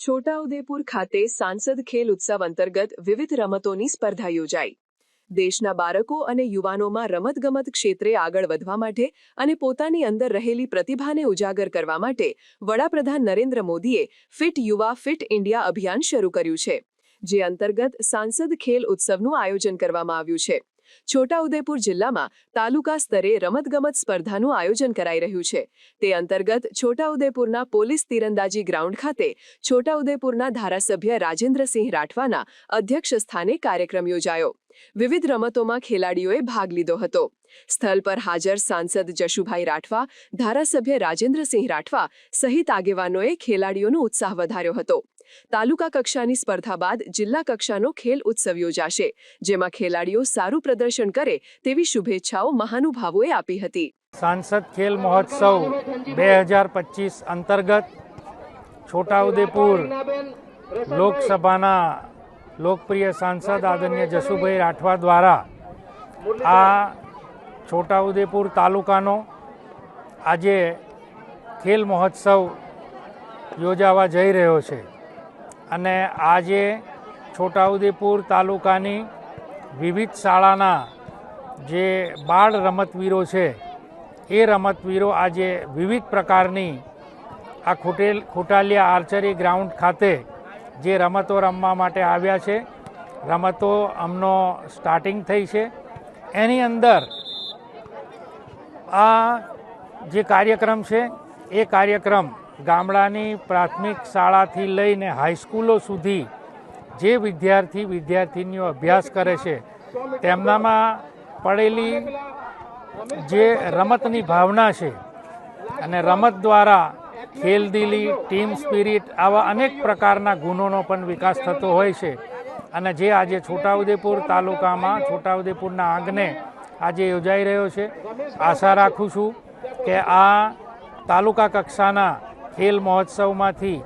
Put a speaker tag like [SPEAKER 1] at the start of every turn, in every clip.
[SPEAKER 1] છોટાઉદેપુર ખાતે સાંસદ ખેલ ઉત્સવ અંતર્ગત વિવિધ રમતોની સ્પર્ધા યોજાઈ. દેશના બાળકો અને યુવાનોમાં રમતગમત ક્ષેત્રે આગળ વધવા માટે અને પોતાની અંદર રહેલી પ્રતિભાને ઉજાગર કરવા માટે વડાપ્રધાન નરેન્દ્ર મોદીએ ફિટ યુવા, ફિટ ઇન્ડિયા અભિયાન શરૂ કર્યું છે, જે અંતર્ગત સાંસદ ખેલ ઉત્સવનું આયોજન કરવામાં આવ્યું છે. છોટાઉદેપુર જિલ્લામાં તાલુકા સ્તરે રમતગમત સ્પર્ધાનું આયોજન કરાઈ રહ્યું છે. તે અંતર્ગત છોટાઉદેપુરના પોલીસ તીરંદાજી ગ્રાઉન્ડ ખાતે છોટાઉદેપુરના ધારાસભ્ય રાજેન્દ્રસિંહ રાઠવાના અધ્યક્ષ સ્થાને કાર્યક્રમ યોજાયો. વિવિધ રમતોમાં ખેલાડીઓએ ભાગ લીધો હતો. સ્થળ પર હાજર સાંસદ જશુભાઈ રાઠવા, ધારાસભ્ય રાજેન્દ્રસિંહ રાઠવા સહિત આગેવાનોએ ખેલાડીઓનો ઉત્સાહ વધાર્યો હતો. તાલુકા કક્ષાની સ્પર્ધા બાદ જિલ્લા કક્ષાનો ખેલ ઉત્સવ યોજાશે, જેમાં ખેલાડીઓ સારું પ્રદર્શન કરે તેવી શુભેચ્છાઓ મહાનુભાવોએ આપી હતી.
[SPEAKER 2] સાંસદ ખેલ મહોત્સવ બે અંતર્ગત છોટાઉદેપુર લોકસભાના લોકપ્રિય સાંસદ આદરણીય જસુભાઈ રાઠવા દ્વારા આ છોટાઉદેપુર તાલુકાનો આજે ખેલ મહોત્સવ યોજાવા જઈ રહ્યો છે. અને આજે છોટાઉદેપુર તાલુકાની વિવિધ શાળાના જે બાળ રમતવીરો છે, એ રમતવીરો આજે વિવિધ પ્રકારની આ ખોટેલ, ખોટાલિયા આર્ચરી ગ્રાઉન્ડ ખાતે જે રમતો રમવા માટે આવ્યા છે. રમતો અમનો સ્ટાર્ટિંગ થઈ છે. એની અંદર આ જે કાર્યક્રમ છે, એ કાર્યક્રમ ગામડાની પ્રાથમિક શાળાથી લઈને હાઈસ્કૂલો સુધી જે વિદ્યાર્થી વિદ્યાર્થીનીઓ અભ્યાસ કરે છે, તેમનામાં પડેલી જે રમતની ભાવના છે અને રમત દ્વારા ખેલદિલી, ટીમ સ્પિરિટ આવા અનેક પ્રકારના ગુણોનો પણ વિકાસ થતો હોય છે. અને જે આજે છોટાઉદેપુર તાલુકામાં, છોટાઉદેપુરના આંગણે આજે યોજાઈ રહ્યો છે. આશા રાખું છું કે આ તાલુકા કક્ષાના ખેલ મહોત્સવમાંથી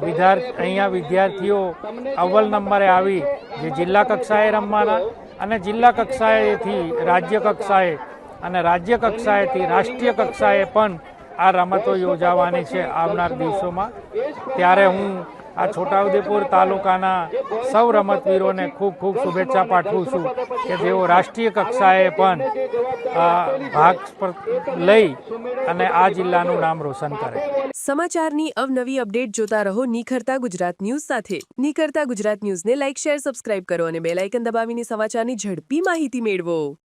[SPEAKER 2] વિદ્યાર્થી અહીંયા વિદ્યાર્થીઓ અવ્વલ નંબરે આવી, જે જિલ્લા કક્ષાએ રમવાના અને જિલ્લા કક્ષાએથી રાજ્ય કક્ષાએ અને રાજ્ય કક્ષાએથી રાષ્ટ્રીય કક્ષાએ પણ આ રમતો યોજાવાની છે આવનાર દિવસોમાં. ત્યારે હું આ છોટાઉદેપુર તાલુકાના સૌ રમતવીરોને ખૂબ ખૂબ શુભેચ્છા પાઠવું છું કે જેઓ રાષ્ટ્રીય કક્ષાએ પણ ભાગ લઈ અને આ જિલ્લાનું નામ રોશન કરે.
[SPEAKER 1] સમાચારની અવનવી અપડેટ જોતા રહો નિખરતા ગુજરાત ન્યૂઝ સાથે. નિખરતા ગુજરાત ન્યૂઝને લાઇક શેર, સબસ્ક્રાઇબ કરો અને બેલાઇકન દબાવીને સમાચારની ઝડપી માહિતી મેળવો.